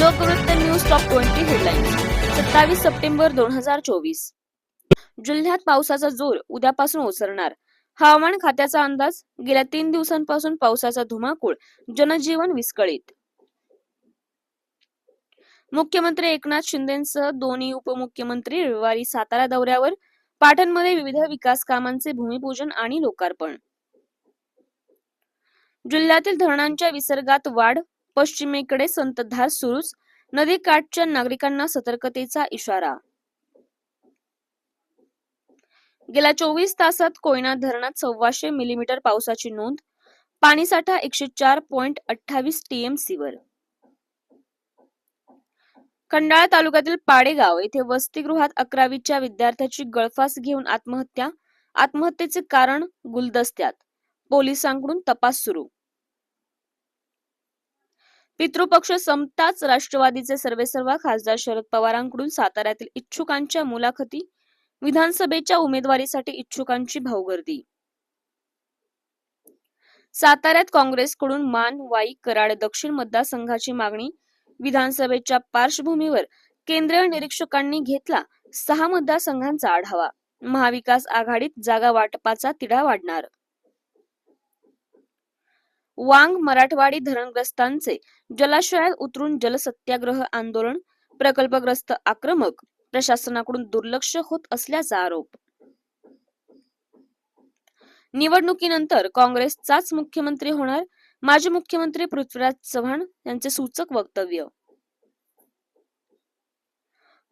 Lokvrutta news top twenty headlines सत्तावीस September दोन हजार चोवीस. जिल्ह्यात पावसाचा जोर उद्यापासून ओसरणार. हवामान खात्याचा अंदाज गेल्या तीन दिवसांपासून पावसाचा धुमाकूळ जनजीवन विस्कळीत. मुख्यमंत्री एकनाथ शिंदेसह दोन्ही उपमुख्यमंत्री रविवारी सातारा दौऱ्यावर पाटणमध्ये विविध विकास कामांचे भूमिपूजन आणि लोकार्पण. जिल्ह्यातील धरणांच्या विसर्गात वाढ पश्चिमेकडे संततधार सुरूच नदीकाठच्या नागरिकांना सतर्कतेचा इशारा. गेल्या चोवीस तासात कोयना धरणात सव्वाशे मिलीमीटर पावसाची नोंद पाणीसाठा एकशे चार पॉइंट अठ्ठावीस टीएमसीवर. खंडाळा तालुक्यातील पाडेगाव येथे वसतिगृहात अकरावीच्या विद्यार्थ्याची गळफास घेऊन आत्महत्या आत्महत्येचे कारण गुलदस्त्यात. पोलिसांकडून तपास सुरू. पितृपक्ष संपताच राष्ट्रवादीचे सर्वेसर्वा खासदार शरद पवारांकडून साताऱ्यातील इच्छुकांच्या मुलाखती विधानसभेच्या उमेदवारीसाठी इच्छुकांची भाऊगर्दी. साताऱ्यात काँग्रेसकडून मान वाई कराड दक्षिण मतदारसंघाची मागणी विधानसभेच्या पार्श्वभूमीवर केंद्रीय निरीक्षकांनी घेतला सहा मतदारसंघांचा आढावा. महाविकास आघाडीत जागा वाटपाचा तिढा वाढणार. वांग मराठवाडी धरणग्रस्तांचे जलाशयात उतरून जलसत्याग्रह आंदोलन प्रकल्पग्रस्त आक्रमक प्रशासनाकडून दुर्लक्ष होत असल्याचा आरोप. निवडणुकीनंतर काँग्रेसचाच मुख्यमंत्री होणार माजी मुख्यमंत्री पृथ्वीराज चव्हाण यांचे सूचक वक्तव्य.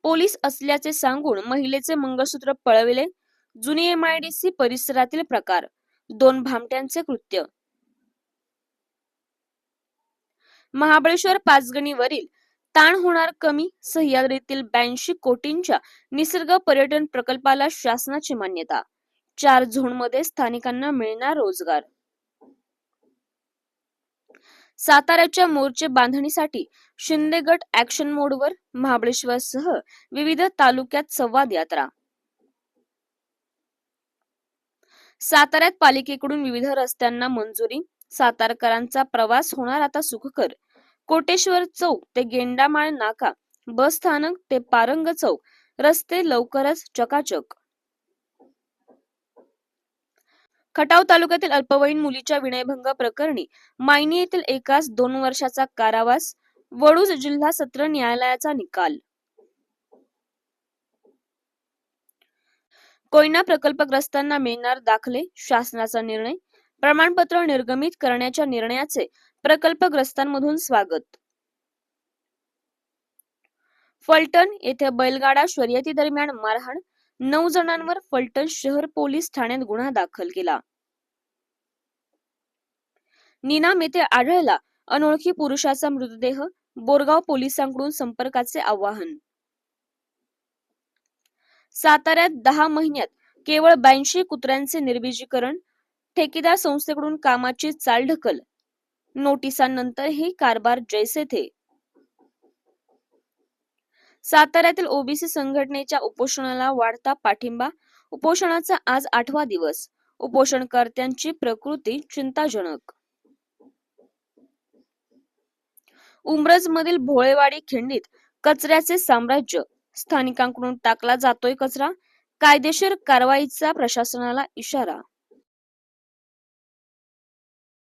पोलीस असल्याचे सांगून महिलेचे मंगळसूत्र पळविले जुनी एमआयडीसी परिसरातील प्रकार दोन भामट्यांचे कृत्य महाबळेश्वर पाचगणीवरील ताण होणार कमी सह्याद्रीतील ब्याऐंशी कोटींच्या निसर्ग पर्यटन प्रकल्पाला शासनाची मान्यता. चार झोनमध्ये स्थानिकांना मिळणार रोजगार. साताऱ्याच्या मोर्चे बांधणीसाठी शिंदे गट ऍक्शन मोडवर महाबळेश्वरसह विविध तालुक्यात संवाद यात्रा. साताऱ्यात पालिकेकडून विविध रस्त्यांना मंजुरी सातारकरांचा प्रवास होणार आता सुखकर. कोटेश्वर चौक ते गेंडामाळ नाका बस स्थानक ते पारंग चौक रस्ते लवकरच चकाचक. खटाव तालुक्यातील अल्पवयीन मुलीच्या विनयभंग प्रकरणी मायनी येथील एकास दोन वर्षाचा कारावास वडूज जिल्हा सत्र न्यायालयाचा निकाल. कोयना प्रकल्पग्रस्तांना मिळणार दाखले शासनाचा निर्णय प्रमाणपत्र निर्गमित करण्याच्या निर्णयाचे प्रकल्पग्रस्तांमधून स्वागत. फलटण येथे बैलगाडा शर्यती दरम्यान मारहाण नऊ जणांवर फलटण शहर पोलीस ठाण्यात गुन्हा दाखल केला. निनाम येथे आढळला अनोळखी पुरुषाचा मृतदेह बोरगाव पोलिसांकडून संपर्काचे आवाहन. साताऱ्यात दहा महिन्यात केवळ ब्याऐंशी कुत्र्यांचे निर्बीजीकरण ठेकेदार संस्थेकडून कामाची चालढकल नोटिसांनंतरही कारभार जैसे थे. साताऱ्यातील ओबीसी संघटनेच्या उपोषणाला वाढता पाठिंबा उपोषणाचा आज आठवा दिवस उपोषणकर्त्यांची प्रकृती चिंताजनक. उमरज मधील भोळेवाडी खिंडीत कचऱ्याचे साम्राज्य स्थानिकांकडून टाकला जातोय कचरा कायदेशीर कारवाईचा प्रशासनाला इशारा.